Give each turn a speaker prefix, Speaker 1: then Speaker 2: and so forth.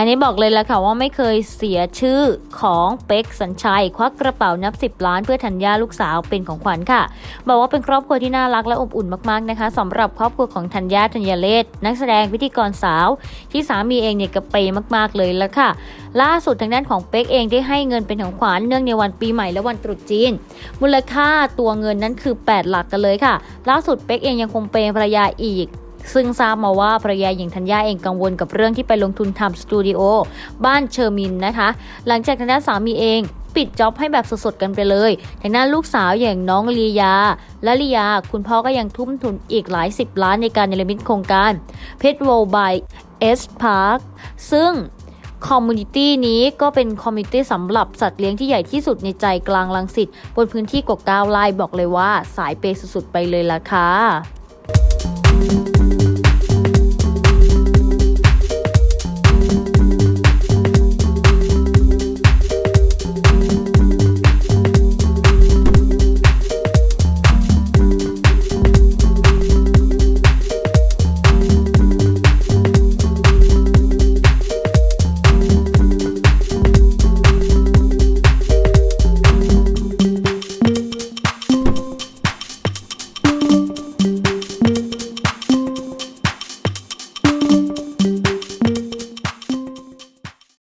Speaker 1: งานนี้บอกเลยละค่ะว่าไม่เคยเสียชื่อของเป็กสัญชัย ควักกระเป๋านับ 10 ล้าน เพื่อธัญญาลูกสาวเป็นของขวัญค่ะ บอกว่าเป็นครอบครัวที่น่ารักและอบอุ่นมากๆนะคะสำหรับครอบครัวของธัญญาธัญเลศนักแสดงพิธีกรสาว ที่สามีเองเนี่ยกระเปย์มากๆเลยละค่ะ ล่าสุดทางด้านของเป็กเองได้ให้เงินเป็นของขวัญเนื่องในวันปีใหม่และวันตรุษจีน มูลค่าตัวเงินนั้นคือ 8 หลักกันเลยค่ะ ล่าสุดเป็กเองยังคงเปย์ภรรยาอีก ซึ่งทราบมาว่าภรรยาหญิงธัญญาเองกังวลกับเรื่องที่ไปลงทุนทำสตูดิโอบ้านเชอร์มินนะคะ หลังจากทางด้านสามีเองปิดจ็อบให้แบบสดๆกันไปเลย ทางด้านลูกสาวอย่างน้องลียา และลียา คุณพ่อก็ยังทุ่มทุนอีกหลายสิบล้านในการเนรมิตโครงการเพชรโวบายเอสพาร์คซึ่งคอมมูนิตี้นี้ก็เป็นคอมมูนิตี้สำหรับสัตว์เลี้ยงที่ใหญ่ที่สุดในใจกลางลังสิตบนพื้นที่กว่า9ไร่บอกเลยว่าสายเปย์สุดๆไปเลยล่ะค่ะ